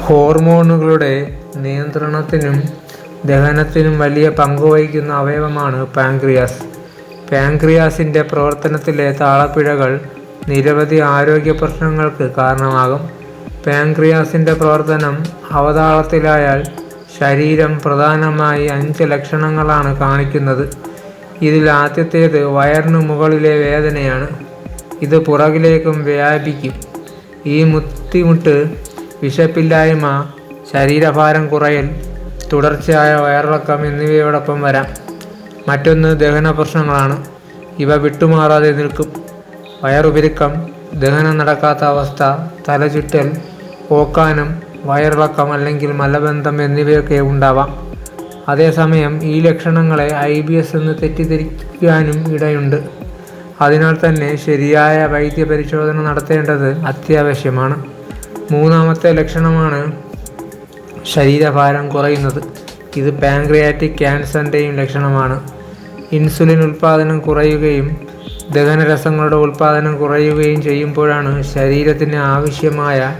ഹോർമോണുകളുടെ നിയന്ത്രണത്തിനും ദഹനത്തിനും വലിയ പങ്കുവഹിക്കുന്ന അവയവമാണ് പാൻക്രിയാസ്. പാൻക്രിയാസിന്റെ പ്രവർത്തനത്തിലെ താളപ്പിഴകൾ നിരവധി ആരോഗ്യ പ്രശ്നങ്ങൾക്ക് കാരണമാകും. പാൻക്രിയാസിന്റെ പ്രവർത്തനം അവതാളത്തിലായാൽ ശരീരം പ്രധാനമായി അഞ്ച് ലക്ഷണങ്ങളാണ് കാണിക്കുന്നത്. ഇതിൽ ആദ്യത്തേത് വയറിന് മുകളിലെ വേദനയാണ്. ഇത് പുറകിലേക്കും വ്യാപിക്കും. ഈ ബുദ്ധിമുട്ട് വിശപ്പില്ലായ്മ ശരീരഭാരം കുറയൽ തുടർച്ചയായ വയറിളക്കം എന്നിവയോടൊപ്പം വരാം. മറ്റൊന്ന് ദഹന പ്രശ്നങ്ങളാണ്. ഇവ വിട്ടുമാറാതെ നിൽക്കും. വയറുപെരുക്കം ദഹനം നടക്കാത്ത അവസ്ഥ തലചുറ്റൽ പോക്കാനം വയറിളക്കം അല്ലെങ്കിൽ മലബന്ധം എന്നിവയൊക്കെ ഉണ്ടാവാം. അതേസമയം ഈ ലക്ഷണങ്ങളെ ഐ ബി എസ് എന്ന് തെറ്റിദ്ധരിക്കാനും ഇടയുണ്ട്. അതിനാൽ തന്നെ ശരിയായ വൈദ്യപരിശോധന നടത്തേണ്ടത് അത്യാവശ്യമാണ്. മൂന്നാമത്തെ ലക്ഷണമാണ് ശരീരഭാരം കുറയുന്നത്. ഇത് പാൻക്രിയാറ്റിക് ക്യാൻസറിന്റെയും ലക്ഷണമാണ്. ഇൻസുലിൻ ഉൽപ്പാദനം കുറയുകയും ദഹനരസങ്ങളുടെ ഉൽപ്പാദനം കുറയുകയും ചെയ്യുമ്പോഴാണ് ശരീരത്തിന് ആവശ്യമായ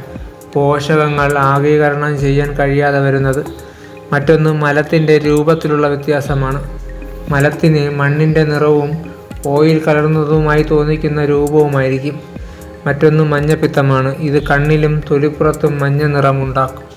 പോഷകങ്ങൾ ആഗീകരണം ചെയ്യാൻ കഴിയാതെ വരുന്നത്. മറ്റൊന്ന് മലത്തിന്റെ രൂപത്തിലുള്ള വ്യത്യാസമാണ്. മലത്തിന് മണ്ണിന്റെ നിറവും ഓയിൽ കലർന്നതുമായി തോന്നിക്കുന്ന രൂപവുമായിരിക്കും. മറ്റൊന്ന് മഞ്ഞപ്പിത്തമാണ്. ഇത് കണ്ണിലും തൊലിപ്പുറത്തും മഞ്ഞ നിറമുണ്ടാക്കും